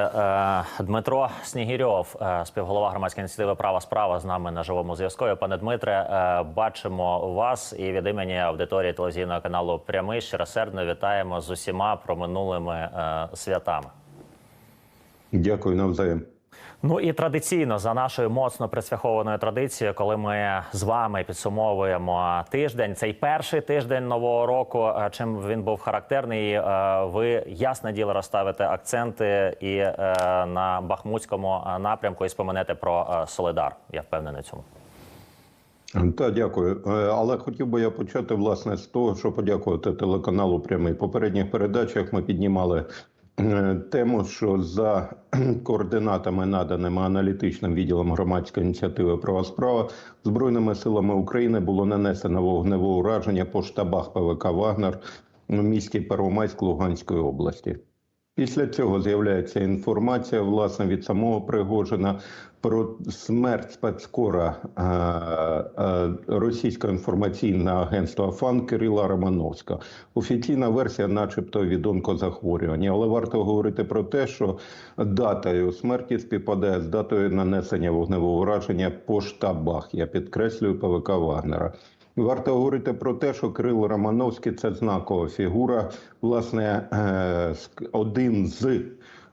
Е, Дмитро Снігірьов, е, співголова громадської ініціативи Права справа з нами на живому зв'язку. Пане Дмитре, е, бачимо вас і від імені аудиторії телевізійного каналу Прямий щиросердно вітаємо з усіма проминулими е, святами. Дякую навзаєм. Ну і традиційно за нашою моцно присвяхованою традицією, коли ми з вами підсумовуємо тиждень, цей перший тиждень нового року. е, Чим він був характерний, е, ви ясне діло розставите акценти і е, на бахмутському напрямку і споменете про Солидар. Я впевнений в цьому. Та дякую. Але хотів би я почати власне з того, що подякувати телеканалу Прямий. Попередніх передачах ми піднімали тему, що за координатами, наданими аналітичним відділом громадської ініціативи Права справа збройними силами України було нанесено вогневе ураження по штабах ПВК Вагнер у місті Первомайськ Луганської області. Після цього з'являється інформація власне від самого Пригожина про смерть спецкора е, е, російського інформаційного агентства ФАН Кирила Романовська. Офіційна версія, начебто, від онкозахворювання. Але варто говорити про те, що дата його смерті співпадає з датою нанесення вогневого ураження по штабах. Я підкреслюю ПВК Вагнера. Варто говорити про те, що Кирило Романовський це знакова фігура, власне, е, один з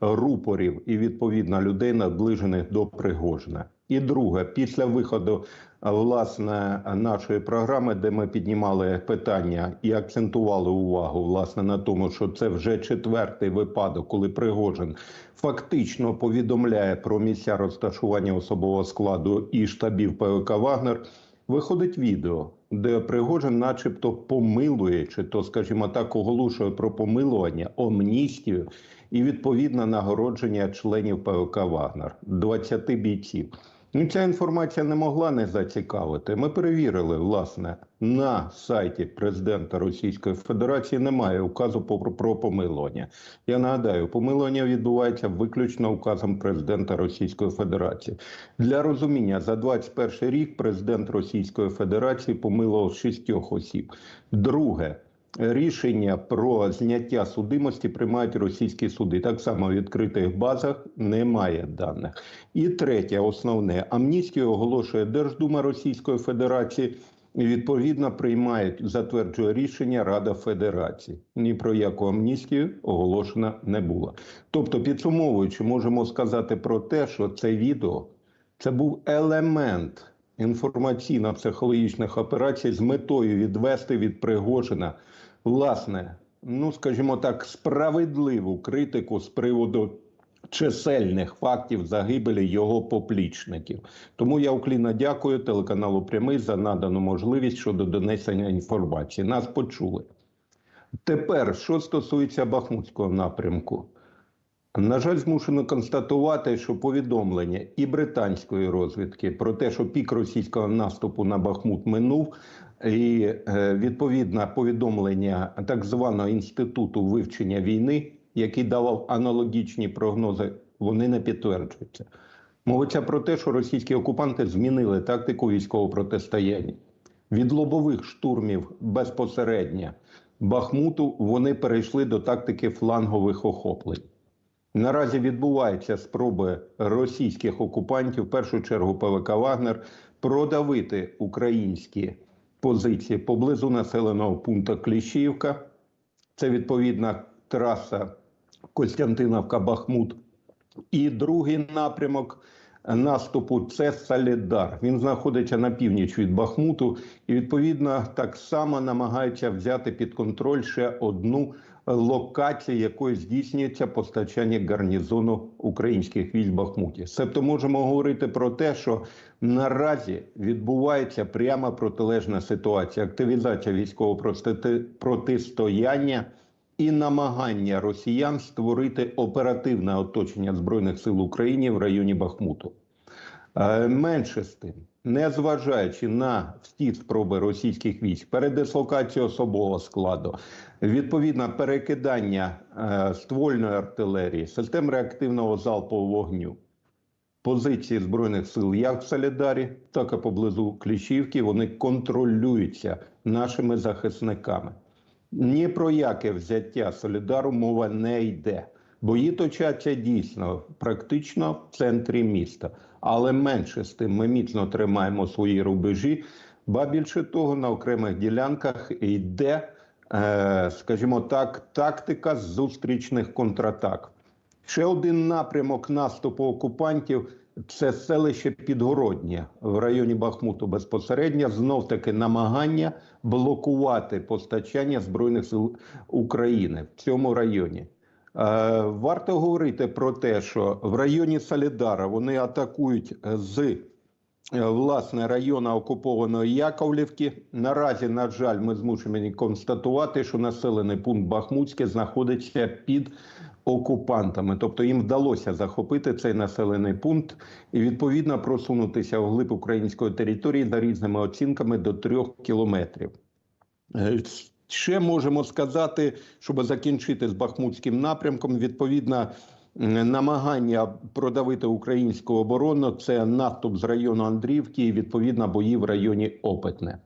рупорів і відповідна людей, наближених до Пригожина. І друге, після виходу власне нашої програми, де ми піднімали питання і акцентували увагу власне на тому, що це вже четвертий випадок, коли Пригожин фактично повідомляє про місця розташування особового складу і штабів ПВК Вагнер. Виходить відео, де Пригожин, начебто, помилує, чи то, скажімо так, оголошує про помилування, амністію і відповідне нагородження членів ПВК Вагнер 20 бійців. Ну, ця інформація не могла не зацікавити. Ми перевірили, власне, на сайті президента Російської Федерації немає указу про, помилування. Я нагадаю, помилування відбувається виключно указом президента Російської Федерації. Для розуміння, за 21 рік президент Російської Федерації помилував шістьох осіб. Друге. Рішення про зняття судимості приймають російські суди. Так само в відкритих базах немає даних. І третє, основне амністію оголошує Держдума Російської Федерації. І відповідно приймають затверджує рішення Рада Федерації. Ні про яку амністію оголошено не було. Тобто, підсумовуючи, можемо сказати про те, що це відео це був елемент інформаційно-психологічних операцій з метою відвести від Пригожина власне, ну скажімо так, справедливу критику з приводу чисельних фактів загибелі його поплічників. Тому я уклінно дякую телеканалу Прямий за надану можливість щодо донесення інформації. Нас почули. Тепер, що стосується Бахмутського напрямку. На жаль, змушено констатувати, що повідомлення і британської розвідки про те, що пік російського наступу на Бахмут минув, і е, відповідне повідомлення так званого інституту вивчення війни, який давав аналогічні прогнози, вони не підтверджуються. Мовиться про те, що російські окупанти змінили тактику військового протистояння. Від лобових штурмів безпосередньо Бахмуту вони перейшли до тактики флангових охоплень. Наразі відбуваються спроби російських окупантів, в першу чергу ПВК Вагнер, продавити українські позиції поблизу населеного пункту Кліщівка. Це відповідна траса Костянтиновка-Бахмут. І другий напрямок наступу це Солідар. Він знаходиться на північ від Бахмуту, і відповідно так само намагається взяти під контроль ще одну локацію, якою здійснюється постачання гарнізону українських військ Бахмуті. Себто можемо говорити про те, що наразі відбувається прямо протилежна ситуація: активізація військового протистояння і намагання росіян створити оперативне оточення збройних сил України в районі Бахмуту. Е, Менше з тим, незважаючи на всі спроби російських військ, передислокацію особового складу, відповідне перекидання е, ствольної артилерії, систем реактивного залпового вогню, позиції збройних сил як в Солідарі, так і поблизу Кліщівки, вони контролюються нашими захисниками. Ні про яке взяття Солідару мова не йде. Бої точаться дійсно практично в центрі міста, але менше з тим ми міцно тримаємо свої рубежі. Ба більше того, на окремих ділянках йде, е, скажімо так, тактика зустрічних контратак. Ще один напрямок наступу окупантів це селище Підгороднє в районі Бахмуту безпосередньо. Знов таки намагання блокувати постачання збройних сил України в цьому районі. Е, варто говорити про те, що в районі Солідара вони атакують з е, власне району окупованої Яковлівки. Наразі, на жаль, ми змушені констатувати, що населений пункт Бахмутське знаходиться під окупантами, тобто їм вдалося захопити цей населений пункт і відповідно просунутися вглиб української території за різними оцінками до трьох кілометрів. Ще можемо сказати, щоб закінчити з Бахмутським напрямком, відповідно, намагання продавити українську оборону це наступ з району Андрівки і відповідно бої в районі Опитне.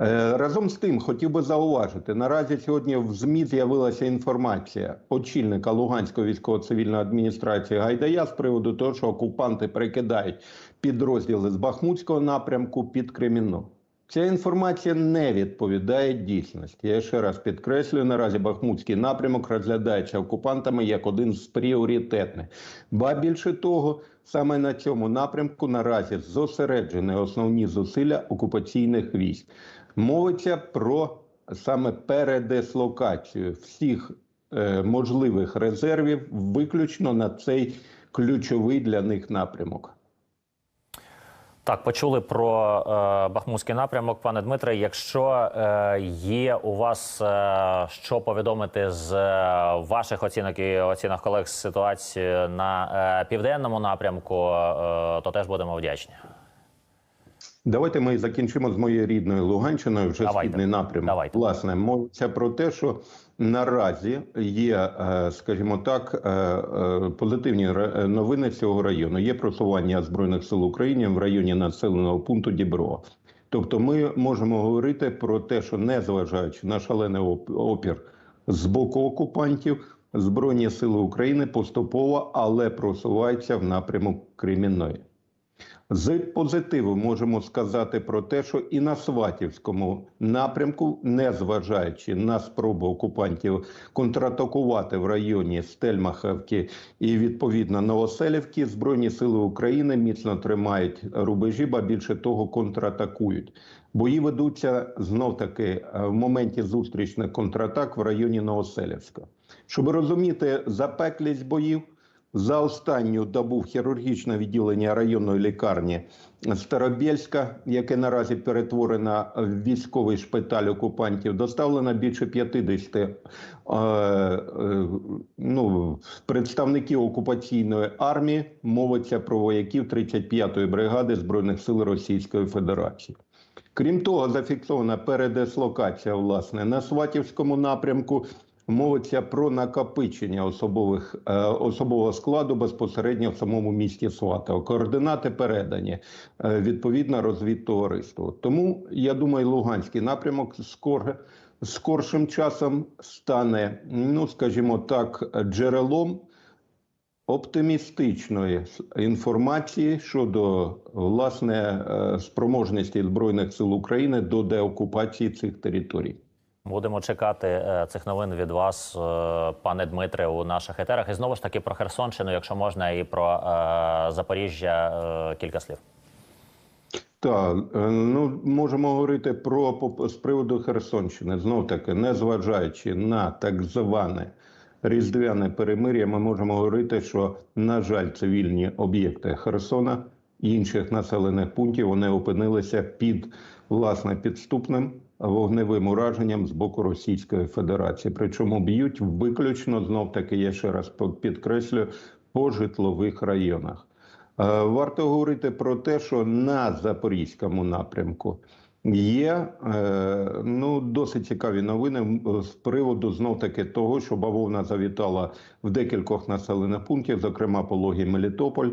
Е, Разом з тим, хотів би зауважити, наразі сьогодні в ЗМІ з'явилася інформація очільника Луганської військово-цивільної адміністрації Гайдая з приводу того, що окупанти перекидають підрозділи з Бахмутського напрямку під Кремінну. Ця інформація не відповідає дійсності. Я ще раз підкреслюю, наразі Бахмутський напрямок розглядається окупантами як один з пріоритетних. Ба більше того, саме на цьому напрямку наразі зосереджені основні зусилля окупаційних військ. Мовиться про саме передислокацію всіх е, можливих резервів виключно на цей ключовий для них напрямок. Так, почули про е, Бахмутський напрямок, пане Дмитре. Якщо е, є у вас е, що повідомити з е, ваших оцінок і оцінок колег з ситуації на е, південному напрямку, е, то теж будемо вдячні. Давайте ми закінчимо з моєю рідною Луганщиною, вже Давайте. східний напрямок. Давайте. Власне, мовиться про те, що наразі є, е, скажімо так, е, е, позитивні новини цього району. Є просування збройних сил України в районі населеного пункту Дібро. Тобто, ми можемо говорити про те, що незважаючи на шалений опір з боку окупантів, збройні сили України поступово, але просуваються в напрямок Кремінної. З позитиву можемо сказати про те, що і на Сватівському напрямку, незважаючи на спробу окупантів контратакувати в районі Стельмахівки і відповідно Новоселівки, збройні сили України міцно тримають рубежі, ба більше того, контратакують. Бої ведуться знов таки е, в моменті зустрічних контратак в районі Новоселівська. Щоб розуміти запеклість боїв. За останню добу в хірургічне відділення районної лікарні Старобєльська, яке наразі перетворено в військовий шпиталь окупантів, доставлено більше 50 е, е, ну, представників окупаційної армії. Мовиться про вояків 35-ї бригади збройних сил Російської Федерації. Крім того, зафіксована передислокація власне на Сватівському напрямку. Мовиться про накопичення особових е, особового складу безпосередньо в самому місті Сватово. Координати передані е, відповідно розвідтовариству. Тому я думаю, Луганський напрямок скоро скоршим часом стане, ну скажімо так, джерелом оптимістичної інформації щодо власне е, спроможності збройних сил України до деокупації цих територій. Будемо чекати е, цих новин від вас, е, пане Дмитре, у наших етерах. І знову ж таки про Херсонщину, якщо можна, і про е, Запоріжжя кілька слів. Так, ну можемо говорити про з приводу Херсонщини. Знов таки, незважаючи на так зване різдвяне перемир'я, ми можемо говорити, що на жаль, цивільні об'єкти Херсона і інших населених пунктів вони опинилися під власне підступним вогневим ураженням з боку Російської Федерації. Причому б'ють виключно знов таки, я ще раз підкреслюю, по житлових районах. Е, Варто говорити про те, що на запорізькому напрямку є е, ну досить цікаві новини з приводу знов таки того, що бавовна завітала в декількох населених пунктів, зокрема Пологі Мелітополь.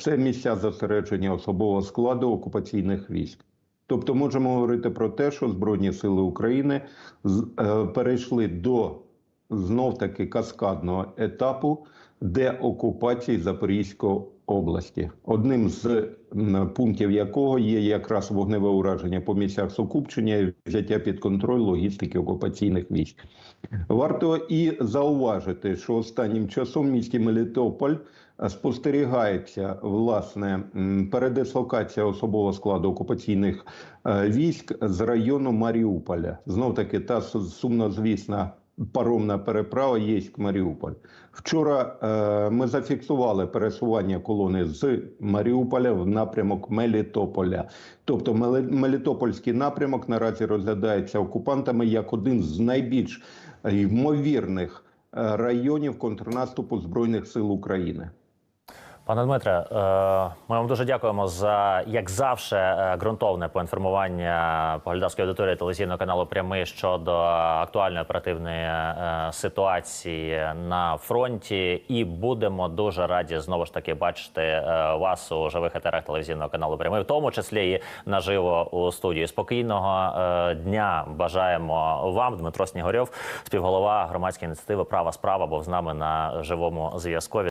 Це місця зосередження особового складу окупаційних військ. Тобто можемо говорити про те, що Збройні сили України е, перейшли до знов таки каскадного етапу деокупації Запорізької області, одним з пунктів якого є якраз вогневе ураження по місцях сукупчення і взяття під контроль логістики окупаційних військ. Варто і зауважити, що останнім часом в місті Мелітополь е, спостерігається власне передислокація особового складу окупаційних е, військ з району Маріуполя. Знов таки та сумнозвісна паромна переправа єськ Маріуполь. Вчора е, ми зафіксували пересування колони з Маріуполя в напрямок Мелітополя. Тобто Мелітопольський напрямок наразі розглядається окупантами як один з найбільш ймовірних е, районів контрнаступу збройних сил України. Пане Дмитре, е, ми вам дуже дякуємо за як завжди е, ґрунтовне поінформування поглядацької аудиторії телевізійного каналу Прямий щодо актуальної оперативної е, ситуації на фронті. І будемо дуже раді знову ж таки бачити вас у живих етерах телевізійного каналу Прямий, в тому числі і наживо у студії. Спокійного дня бажаємо вам, Дмитро Снігорьов, співголова громадської ініціативи Права справа, був з нами на живому зв'язку.